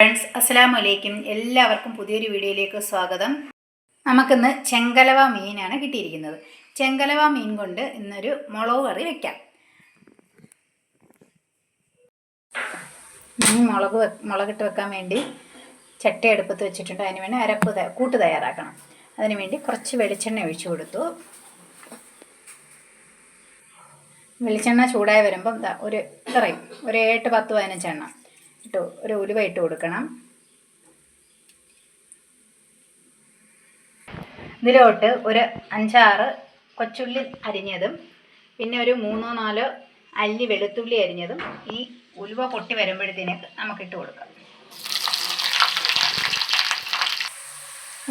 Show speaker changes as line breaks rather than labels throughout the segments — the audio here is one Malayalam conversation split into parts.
ഫ്രണ്ട്സ് അസ്സലാമു വലൈക്കും എല്ലാവർക്കും പുതിയൊരു വീഡിയോയിലേക്ക് സ്വാഗതം. നമുക്കിന്ന് ചെങ്കലവ മീനാണ് കിട്ടിയിരിക്കുന്നത്. ചെങ്കലവ മീൻ കൊണ്ട് ഇന്നൊരു മുളക് കറി വെക്കാം. മീൻ മുളക് മുളകിട്ട് വെക്കാൻ വേണ്ടി ചട്ടി അടുപ്പത്ത് വെച്ചിട്ടുണ്ട്. അതിന് വേണ്ടി അരപ്പ് കൂട്ട് തയ്യാറാക്കണം. അതിന് വേണ്ടി കുറച്ച് വെളിച്ചെണ്ണ ഒഴിച്ചു കൊടുത്തു. വെളിച്ചെണ്ണ ചൂടായി വരുമ്പം ഒരു ഇത്രയും ഒരു എട്ട് പത്ത് പതിനഞ്ചെണ്ണ. ഇട്ട് ഒരു ഉലുവ ഇട്ട് കൊടുക്കണം. ഇതിലോട്ട് ഒരു അഞ്ചാറ് കൊച്ചുള്ളി അരിഞ്ഞതും പിന്നെ ഒരു മൂന്നോ നാലോ അല്ലി വെളുത്തുള്ളി അരിഞ്ഞതും ഈ ഉലുവ പൊട്ടി വരുമ്പോഴത്തേക്ക് നമുക്കിട്ട് കൊടുക്കാം.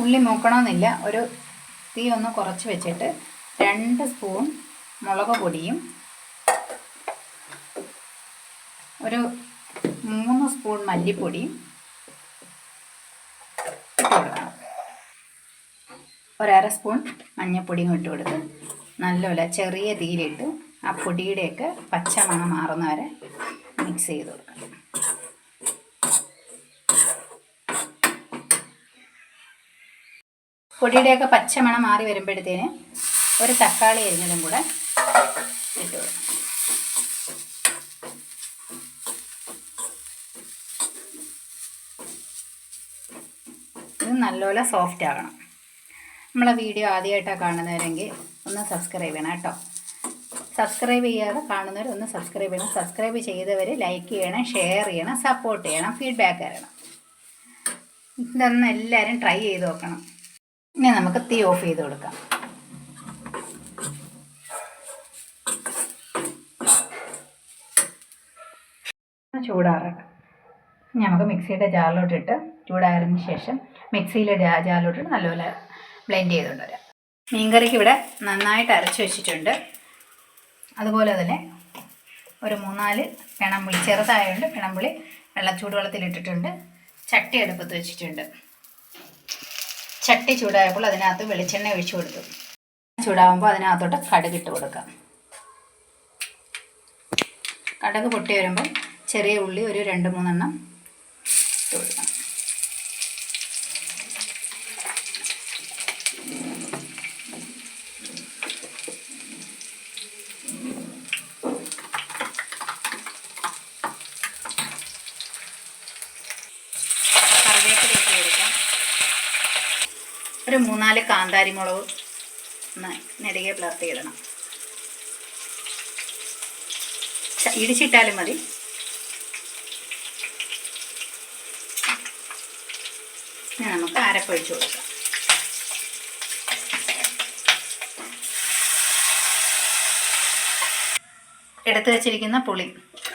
ഉള്ളി മൂക്കണമെന്നില്ല ഒരു തീ ഒന്ന് കുറച്ച് വെച്ചിട്ട് രണ്ട് സ്പൂൺ മുളക് പൊടിയും ഒരു മൂന്ന് സ്പൂൺ മല്ലിപ്പൊടി. ഒരര സ്പൂൺ മഞ്ഞൾപ്പൊടിയും ഇട്ട് കൊടുത്ത് നല്ലപോലെ ചെറിയ തീയിലിട്ട് ആ പൊടിയുടെയൊക്കെ പച്ച മണം മാറുന്ന വരെ മിക്സ് ചെയ്ത് കൊടുക്കണം. പൊടിയുടെയൊക്കെ പച്ച മണം മാറി വരുമ്പോഴത്തേന് ഒരു തക്കാളി അരിഞ്ഞതും കൂടെ ഇട്ട് കൊടുക്കണം. ഇത് നല്ലപോലെ സോഫ്റ്റ് ആകണം. നമ്മളെ വീഡിയോ ആദ്യമായിട്ടാണ് കാണുന്നവരെങ്കിൽ ഒന്ന് സബ്സ്ക്രൈബ് ചെയ്യണം കേട്ടോ. സബ്സ്ക്രൈബ് ചെയ്യാതെ കാണുന്നവർ ഒന്ന് സബ്സ്ക്രൈബ് ചെയ്യണം. സബ്സ്ക്രൈബ് ചെയ്തവർ ലൈക്ക് ചെയ്യണം ഷെയർ ചെയ്യണം സപ്പോർട്ട് ചെയ്യണം ഫീഡ്ബാക്ക് തരണം. ഇതൊന്ന് എല്ലാവരും ട്രൈ ചെയ്ത് നോക്കണം. ഇനി നമുക്ക് തീ ഓഫ് ചെയ്ത് കൊടുക്കാം. ചൂടാറ് നമുക്ക് മിക്സിയുടെ ജാറിലോട്ടിട്ട് ചൂടായതിന് ശേഷം മിക്സിയിൽ ജാ- നല്ലപോലെ ബ്ലെൻഡ് ചെയ്തുകൊണ്ട് വരാം. മീൻകറിക്ക് ഇവിടെ നന്നായിട്ട് അരച്ച് വെച്ചിട്ടുണ്ട്. അതുപോലെ തന്നെ ഒരു മൂന്നാൽ പിണമ്പുളി ചെറുതായതുകൊണ്ട് പിണമ്പുളി വെള്ളം ചൂടുവെള്ളത്തിലിട്ടിട്ടുണ്ട് ചട്ടി അടുപ്പത്ത് വെച്ചിട്ടുണ്ട്. ചട്ടി ചൂടായപ്പോൾ അതിനകത്ത് വെളിച്ചെണ്ണ ഒഴിച്ചു കൊടുത്തു. ചൂടാകുമ്പോൾ അതിനകത്തോട്ട് കടുകിട്ട് കൊടുക്കാം. കടുക് പൊട്ടി വരുമ്പം ചെറിയ ഉള്ളി ഒരു രണ്ട് മൂന്നെണ്ണം ഇട്ട് കൊടുക്കണം കറിവേപ്പില ഇട്ട് കൊടുക്കാം ഒരു മൂന്നാൽ കാന്താരി മുളക് നെടുകെ പിളർത്തിയിടണം ഇടണം. ഇടിച്ചിട്ടാലും മതി. ഇനി നമുക്ക് അരപ്പൊഴിച്ച് കൊടുക്കാം. എടുത്തു വച്ചിരിക്കുന്ന പുളി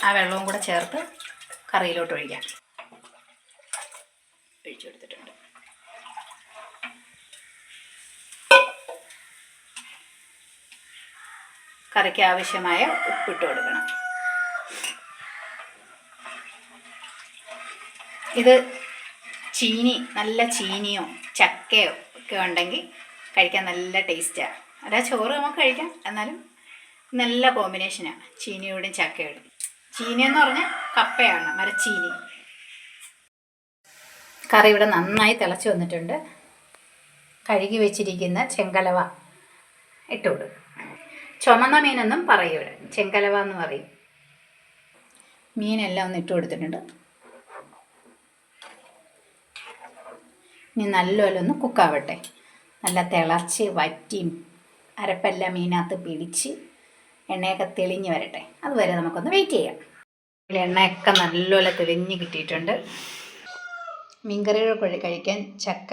ആ വെള്ളവും കൂടെ ചേർത്ത് കറിയിലോട്ട് ഒഴിക്കാം. ഒഴിച്ചു കൊടുത്തിട്ടുണ്ട്. കറിക്ക് ആവശ്യമായ ഉപ്പിട്ട് കൊടുക്കണം. ഇത് ചീനി നല്ല ചീനിയോ ചക്കയോ ഒക്കെ ഉണ്ടെങ്കിൽ കഴിക്കാൻ നല്ല ടേസ്റ്റാണ് അല്ല ചോറ് നമുക്ക് കഴിക്കാം. എന്നാലും നല്ല കോമ്പിനേഷനാണ് ചീനിയോടും ചക്കയോടും. ചീനി എന്ന് പറഞ്ഞാൽ കപ്പയാണ് മരച്ചീനി. കറി ഇവിടെ നന്നായി തിളച്ച് വന്നിട്ടുണ്ട്. കഴുകി വെച്ചിരിക്കുന്ന ചെങ്കലവ ഇട്ട് കൊടുക്കും ചുമന്ന മീനെന്നും പറയും ചെങ്കലവ എന്ന് പറയും. മീനെല്ലാം ഒന്ന് ഇട്ട് കൊടുത്തിട്ടുണ്ട്. ഇനി നല്ലപോലെ ഒന്ന് കുക്കാവട്ടെ നല്ല തിളച്ച് വറ്റിയും അരപ്പെല്ലാം മീനകത്ത് പിടിച്ച് എണ്ണയൊക്കെ തെളിഞ്ഞ് വരട്ടെ. അതുവരെ നമുക്കൊന്ന് വെയിറ്റ് ചെയ്യാം. എണ്ണയൊക്കെ നല്ലപോലെ തെളിഞ്ഞ് കിട്ടിയിട്ടുണ്ട്. മീൻകറിയുടെ കൂടെ കഴിക്കാൻ ചക്ക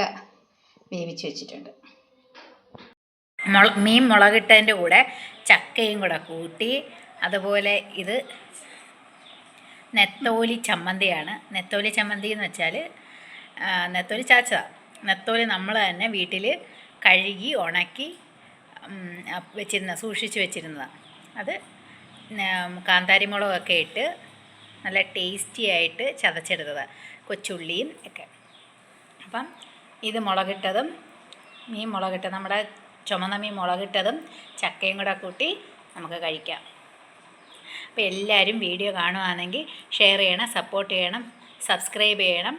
വേവിച്ച് വെച്ചിട്ടുണ്ട്. മുള മീൻ മുളകിട്ടതിന്റെ കൂടെ ചക്കയും കൂടെ കൂട്ടി. അതുപോലെ ഇത് നെത്തോലി ചമ്മന്തിയാണ്. നെത്തോലി ചമ്മന്തി എന്ന് വെച്ചാൽ നെത്തോലി ചാച്ചതാണ് നെത്തോലി നമ്മൾ തന്നെ വീട്ടിൽ കഴുകി ഉണക്കി വെച്ചിരുന്ന സൂക്ഷിച്ച് വെച്ചിരുന്നതാണ് അത് കാന്താരിമുളകൊക്കെ കാന്താരി മുളകൊക്കെ ഇട്ട് നല്ല ടേസ്റ്റി ആയിട്ട് ചതച്ചെടുത്തതാണ് കൊച്ചുള്ളിയും ഒക്കെ. അപ്പം ഇത് മുളകിട്ടതും മീൻ മുളകിട്ടത് നമ്മുടെ ചുമന്ന മീൻ മുളകിട്ടതും ചക്കയും കൂടെ കൂട്ടി നമുക്ക് കഴിക്കാം. അപ്പോൾ എല്ലാവരും വീഡിയോ കാണുകയാണെങ്കിൽ ഷെയർ ചെയ്യണം സപ്പോർട്ട് ചെയ്യണം സബ്സ്ക്രൈബ് ചെയ്യണം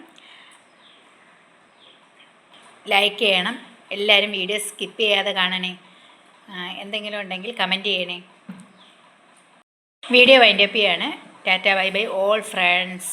ലൈക്ക് ചെയ്യണം. എല്ലാവരും വീഡിയോ സ്കിപ്പ് ചെയ്യാതെ കാണണേ. എന്തെങ്കിലും ഉണ്ടെങ്കിൽ കമന്റ് ചെയ്യണേ. വീഡിയോ വൈൻഡപ്പ് ചെയ്യാണ്. Tata bye bye all friends.